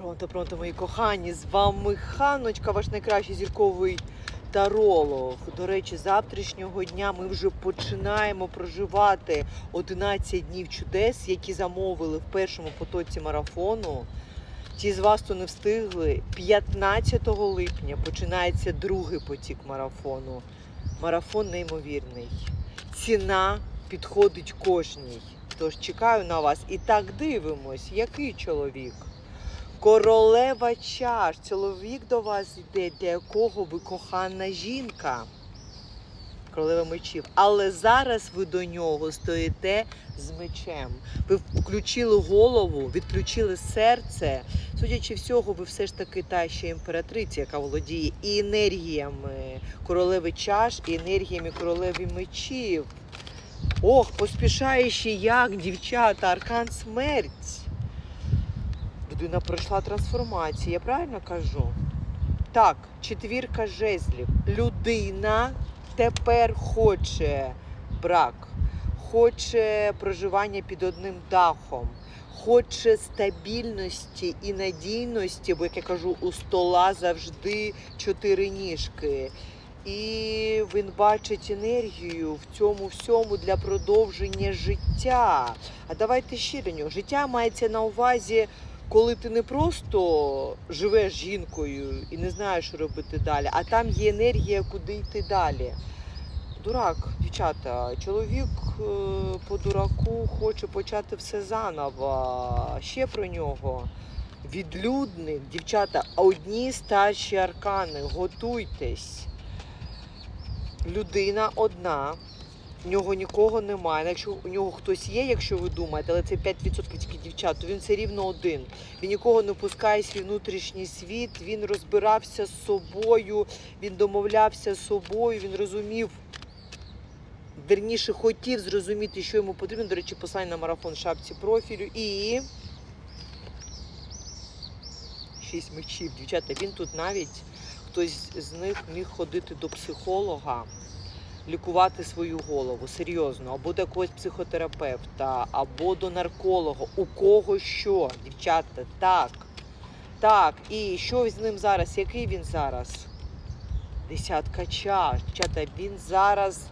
Пронто, пронто, мої кохані, з вами Ханочка, ваш найкращий зірковий таролог. До речі, завтрашнього дня ми вже починаємо проживати 11 днів чудес, які замовили в першому потоці марафону. Ті з вас, хто не встигли, 15 липня починається другий потік марафону. Марафон неймовірний. Ціна підходить кожній. Тож чекаю на вас і так дивимось, який чоловік. Королева чаш. Чоловік до вас йде, для якого ви кохана жінка. Королева мечів. Але зараз ви до нього стоїте з мечем. Ви включили голову, відключили серце. Судячи всього, ви все ж таки та ще імператриця, яка володіє і енергіями королеви чаш, і енергіями королеви мечів. Ох, поспішає ще як, дівчата, аркан смерть. Людина пройшла трансформацію, я правильно кажу? Так, четвірка жезлів. Людина тепер хоче брак, хоче проживання під одним дахом, хоче стабільності і надійності, бо як я кажу, у стола завжди чотири ніжки. І він бачить енергію в цьому всьому для продовження життя. А давайте нього. Життя мається на увазі, коли ти не просто живеш жінкою і не знаєш, що робити далі, а там є енергія, куди йти далі. Дурак, дівчата, чоловік е, по дураку хоче почати все заново. Ще про нього. Відлюдник, дівчата, одні старші аркани, готуйтесь. Людина одна, в нього нікого немає. Якщо у нього хтось є, якщо ви думаєте, але це 5% тільки дівчат, то він все рівно один. Він нікого не пускає свій внутрішній світ, він розбирався з собою, він домовлявся з собою, він розумів. Верніше хотів зрозуміти, що йому потрібно. До речі, послання на марафон шапці профілю. І шість мечів. Дівчата, він тут навіть хтось з них міг ходити до психолога, лікувати свою голову серйозно, або до якогось психотерапевта, або до нарколога. У кого що, дівчата, так. Так, і що з ним зараз? Який він зараз? Десятка чаш. Дівчата, він зараз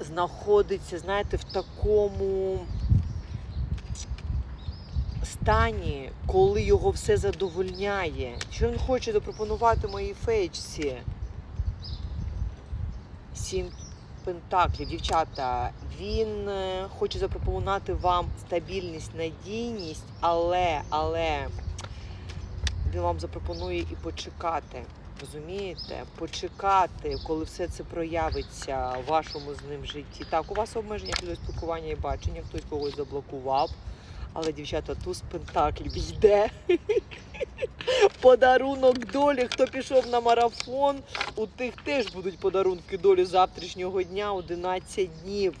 знаходиться, знаєте, в такому стані, коли його все задовольняє. Що він хоче запропонувати моїй фейчці? Сім пентаклів, дівчата. Він е, хоче запропонувати вам стабільність, надійність, але, але він вам запропонує і почекати. Розумієте? Почекати, коли все це проявиться в вашому з ним житті. Так, у вас обмеження щодо спілкування і бачення, хтось когось заблокував. Але, дівчата, туз пентаклів йде. Подарунок долі. Хто пішов на марафон, у тих теж будуть подарунки долі завтрашнього дня 11 днів.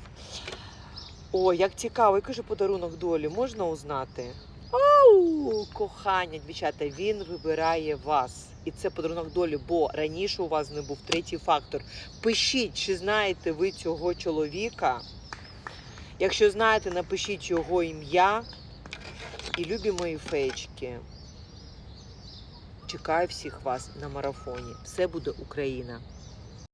О, як цікаво, який же подарунок долі можна узнати? Ау, кохання, дівчата, він вибирає вас. І це подарунок долі, бо раніше у вас не був третій фактор. Пишіть, чи знаєте ви цього чоловіка. Якщо знаєте, напишіть його ім'я. І любі мої феєчки. Чекаю всіх вас на марафоні. Все буде Україна.